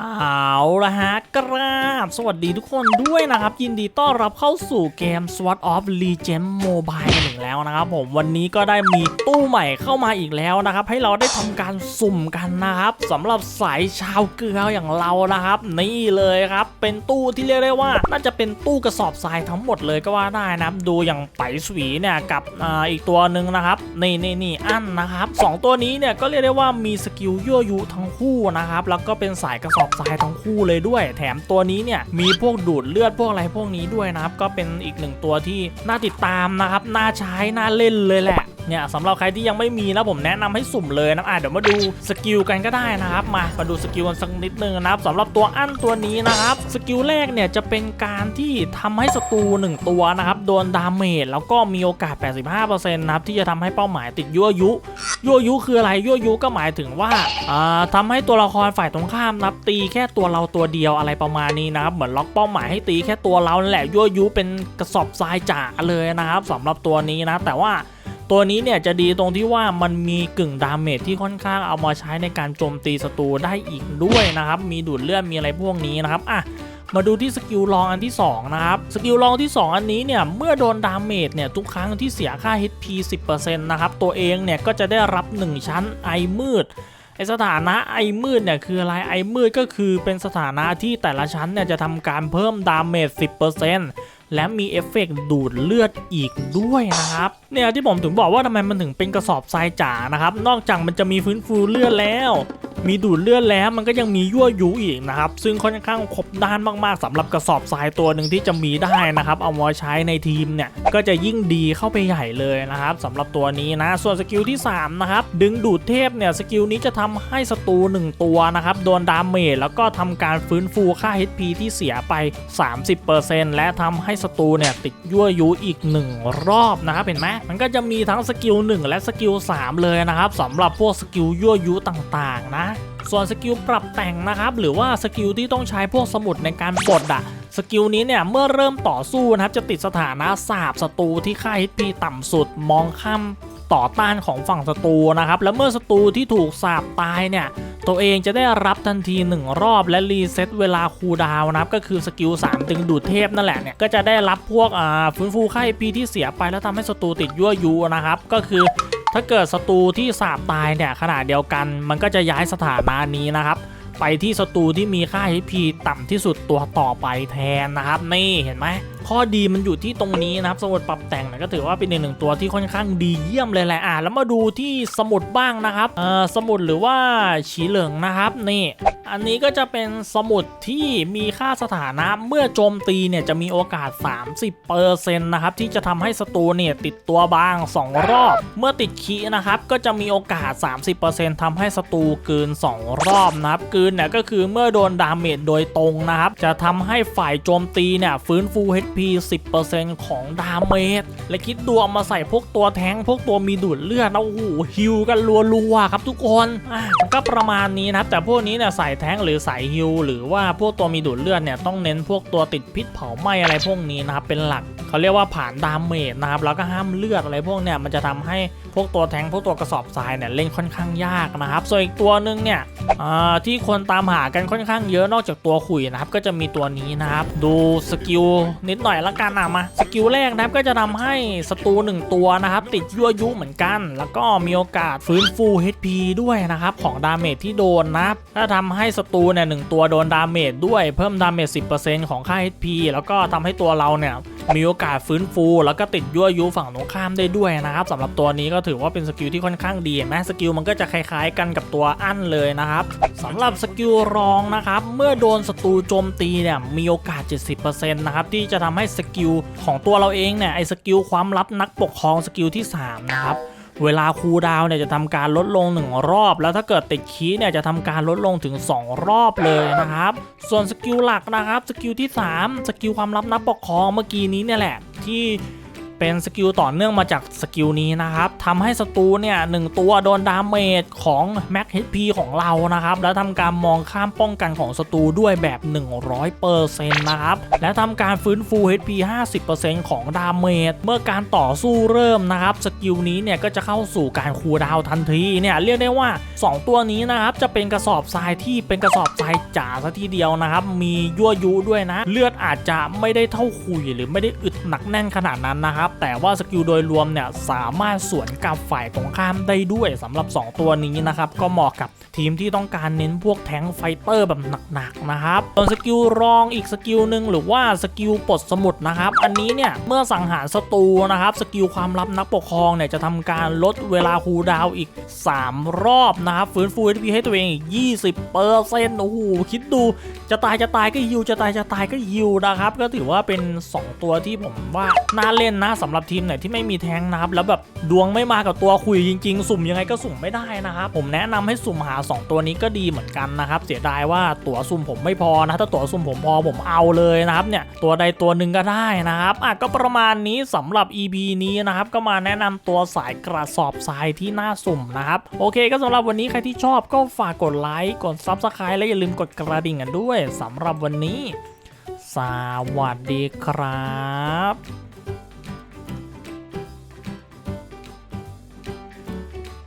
เอาละฮะกราบ สวัสดีทุกคนด้วยนะครับ ยินดีต้อนรับเข้าสู่เกม SWOT of Legend Mobile กันอีกแล้วนะครับผมวันนี้ก็ได้มีตู้ใหม่เข้ามาอีกแล้วนะครับ ให้เราได้ทำการสุ่มกันนะครับสำหรับสายชาวเกลืออย่างเรานะครับ นี่เลยครับ เป็นตู้ที่เรียกได้ว่า น่าจะเป็นตู้กระสอบทรายทั้งหมดเลยก็ว่าได้นะครับ ดูอย่างไปสวีเนี่ยกับออีกตัวหนึ่งนะครับนี่นี่นี่อันนะครับสองตัวนี้เนี่ยก็เรียกได้ว่ามีสกิลยั่วยุทั้งคู่นะครับแล้วก็เป็นสายกระสอบทรายทั้งคู่เลยด้วย แถมตัวนี้เนี่ยมีพวกดูดเลือดพวกอะไรพวกนี้ด้วยนะครับ ก็เป็นอีกหนึ่งตัวที่น่าติดตามนะครับ น่าใช้ น่าเล่นเลยแหละ เนี่ยสำหรับใครที่ยังไม่มีนะผมแนะนำให้สุ่มเลยนะอะเดี๋ยวมาดูสกิลกันก็ได้นะครับ มามาดูสกิลกันสักนิดนึงนะครับสำหรับตัวอั้นตัวนี้นะครับสกิลแรกเนี่ยจะเป็นการที่ทำให้ศัตรูหนึ่งตัวนะครับโดนดาเมจแล้วก็มีโอกาส 85%นะครับที่จะทำให้เป้าหมายติดยั่วยุยั่วยุคืออะไรยั่วยุก็หมายถึงว่าอ่าทำให้ตัวละครฝ่ายตรงข้ามนับตีแค่ตัวเราตัวเดียวอะไรประมาณนี้นะครับเหมือนล็อกเป้าหมายให้ตีแค่ตัวเราแหละยั่วยุเป็นกระสอบทรายจ๋าเลยนะครับสำหรับตัวนี้นะแต่ว่า ตัวนี้เนี่ยจะดีตรงที่ว่ามันมีกึ่งดาเมจที่ค่อนข้างเอามาใช้ในการโจมตีศัตรูได้อีกด้วยนะครับ มีดูดเลือดมีอะไรพวกนี้นะครับอะมาดูที่สกิลรองอันที่ 2 นะครับ สกิลรองที่ 2 อันนี้เนี่ย เมื่อโดนดาเมจเนี่ย ทุกครั้งที่เสียค่า HP 10%นะครับ ตัวเองเนี่ย ก็จะได้รับ 1 ชั้นไอมืด ไอสถานะไอมืดเนี่ยคืออะไรไอมืดก็คือเป็นสถานะที่แต่ละชั้นเนี่ยจะทำการเพิ่มดาเมจ 10%และมีเอฟเฟกต์ดูดเลือดอีกด้วยนะครับ เนี่ยที่ผมถึงบอกว่าทำไมมันถึงเป็นกระสอบทรายจ๋านะครับ นอกจากมันจะมีฟื้นฟูเลือดแล้ว มีดูดเลือดแล้วมันก็ยังมียั่วยุอีกนะครับ ซึ่งค่อนข้างครบด้านมากๆสำหรับกระสอบทรายตัวหนึ่งที่จะมีได้นะครับ เอามาใช้ในทีมเนี่ยก็จะยิ่งดีเข้าไปใหญ่เลยนะครับสำหรับตัวนี้นะ ส่วนสกิลที่ 3 นะครับ ดึงดูดเทพเนี่ยสกิลนี้จะทำให้ศัตรู1 ตัวนะครับโดนดาเมจแล้วก็ทำการฟื้นฟูค่า HP ที่เสียไป 30%และทำให้ศัตรูเนี่ยติดยั่วยุอีก 1 รอบนะครับเห็นไหมมันก็จะมีทั้งสกิล1และสกิล3เลยนะครับสำหรับพวกสกิลยั่วยุต่างๆนะ ส่วนสกิลปรับแต่งนะครับ หรือว่าสกิลที่ต้องใช้พวกสมุดในการปลดอะสกิลนี้เนี่ยเมื่อเริ่มต่อสู้นะครับจะติดสถานะสาบศัตรูที่ค่า HP ต่ำสุดมองข้ามต่อต้านของฝั่งศัตรูนะครับ แล้วเมื่อศัตรูที่ถูกสาบตายเนี่ย ตัวเองจะได้รับทันที 1 รอบและรีเซ็ตเวลาคูดาวนะครับ ก็คือสกิล3ดึงดูดเทพนั่นแหละเนี่ย ก็จะได้รับพวกอ่าฟื้นฟูค่า HP ที่เสียไปแล้วทำให้ศัตรูติดยั่วยุนะครับ ก็คือ ถ้าเกิดศัตรูที่สาบตายเนี่ยขนาดเดียวกัน มันก็จะย้ายสถานะนี้นะครับ ไปที่ศัตรูที่มีค่า HP ต่ำที่สุดตัวต่อไปแทนนะครับ นี่เห็นไหม ข้อดีมันอยู่ที่ตรงนี้นะครับสมุดปรับแต่งเนี่ยก็ถือว่าเป็นอีกหนึ่งตัวที่ค่อนข้างดีเยี่ยมเลยแหละอะแล้วมาดูที่สมุดบ้างนะครับเอ่อสมุดหรือว่าฉีเหลิงนะครับนี่อันนี้ก็จะเป็นสมุดที่มีค่าสถานะเมื่อโจมตีเนี่ยจะมีโอกาส 30%นะครับที่จะทำให้ศัตรูเนี่ยติดตัวบาง 2 รอบ เมื่อติดคีนะครับก็จะมีโอกาส 30%ทำให้ศัตรูเกิน 2 รอบนะครับเกินเนี่ยก็คือเมื่อโดนดาเมจโดยตรงนะครับจะทำให้ฝ่ายโจมตีเนี่ยฟื้นฟู HP 10%ของดาเมจและคิดดูเอามาใส่พวกตัวแท้งพวกตัวมีดูดเลือดนะโอ้โหฮิวกันรัวๆครับทุกคนอะก็ประมาณนี้นะครับแต่พวกนี้เนี่ยใส่แท้งหรือใส่ฮิวหรือว่าพวกตัวมีดูดเลือดเนี่ยต้องเน้นพวกตัวติดพิษเผาไหม้อะไรพวกนี้นะครับเป็นหลัก เขาเรียกว่าผ่านดาเมจนะครับแล้วก็ห้ามเลือดอะไรพวกเนี่ยมันจะทำให้พวกตัวแทงพวกตัวกระสอบทรายเนี่ยเล่นค่อนข้างยากนะครับ ส่วนอีกตัวหนึ่งเนี่ยอ่าที่คนตามหากันค่อนข้างเยอะนอกจากตัวขุยนะครับก็จะมีตัวนี้นะครับ ดูสกิลนิดหน่อยละกันอะมาสกิลแรกนะครับก็จะทำให้ศัตรูหนึ่งตัวนะครับ ติดยั่วยุเหมือนกัน แล้วก็มีโอกาสฟื้นฟู HP ด้วยนะครับของดาเมจที่โดนนะถ้าทำให้ศัตรูเนี่ยหนึ่งตัวโดนดาเมจด้วยเพิ่มดาเมจ10%ของค่า HP แล้วก็ทำให้ตัวเราเนี่ย มีโอกาสฟื้นฟู แล้วก็ติดยั่วยุฝั่งตรงข้ามได้ด้วยนะครับสำหรับตัวนี้ก็ถือว่าเป็นสกิลที่ค่อนข้างดีแม้สกิลมันก็จะคล้ายๆ กันกับตัวอั้นเลยนะครับสำหรับสกิลรองนะครับเมื่อโดนศัตรูโจมตีเนี่ยมีโอกาส 70%นะครับที่จะทำให้สกิลของตัวเราเองเนี่ยไอ้สกิลความลับนักปกครองสกิลที่3นะครับ เวลาคูลดาวน์เนี่ยจะทำการลดลง 1 รอบ แล้วถ้าเกิดติดคีเนี่ยจะทำการลดลงถึง 2 รอบเลยนะครับ ส่วนสกิลหลักนะครับ สกิลที่ 3 สกิลความลับนับปกครองเมื่อกี้นี้เนี่ยแหละที่ เป็นสกิลต่อเนื่องมาจากสกิลนี้นะครับทำให้ศัตรูเนี่ยหนึ่งตัวโดนดาเมจของ Max HP ของเรานะครับ แล้วทำการมองข้ามป้องกันของศัตรูด้วยแบบ 100%นะครับ และทำการฟื้นฟู HP 50%ของดาเมจเมื่อการต่อสู้เริ่มนะครับ สกิลนี้เนี่ยก็จะเข้าสู่การคูลดาวทันทีเนี่ยเรียกได้ว่า 2 ตัวนี้นะครับจะเป็นกระสอบทรายที่เป็นกระสอบทรายจ๋าซะทีเดียวนะครับ มียั่วยุด้วยนะ เลือดอาจจะไม่ได้เท่าคุยหรือไม่ได้อึดหนักแน่นขนาดนั้นนะครับแต่ว่าสกิลโดยรวมเนี่ยสามารถสวนกับฝ่ายตรงข้ามได้ด้วยสำหรับ 2 ตัวนี้นะครับก็เหมาะกับทีมที่ต้องการเน้นพวกแทงไฟเตอร์แบบหนักๆนะครับส่วนสกิลรองอีกสกิลหนึ่งหรือว่าสกิลปลดสมุดนะครับอันนี้เนี่ยเมื่อสังหารศัตรูนะครับสกิลความลับนักปกครองเนี่ยจะทำการลดเวลาคูลดาวอีก 3 รอบนะครับฟื้นฟู HP ให้ตัวเองอีก 20เปอร์เซ็นต์โอ้โหคิดดูจะตายจะตายก็ยิวจะตายจะตายก็ยิวนะครับก็ถือว่าเป็น 2 ตัวที่ผมว่าน่าเล่นนะสำหรับทีมไหนที่ไม่มีแทงนะครับ แล้วแบบดวงไม่มากับตัวคุยจริง ๆ สุ่มยังไงก็สุ่มไม่ได้นะครับผมแนะนำให้สุ่มหา 2 ตัวนี้ก็ดีเหมือนกันนะครับ เสียดายว่าตั๋วสุ่มผมไม่พอนะถ้าตั๋วสุ่มผมพอผมเอาเลยนะครับเนี่ยตัวใดตัวหนึ่งก็ได้นะครับอะก็ประมาณนี้สำหรับ EP นี้นะครับก็มาแนะนำตัวสายกระสอบทรายที่น่าสุ่มนะครับโอเค ก็สำหรับวันนี้ใครที่ชอบก็ฝากกดไลค์กด Subscribe และอย่าลืมกดกระดิ่งกันด้วยสำหรับวันนี้ สวัสดีครับ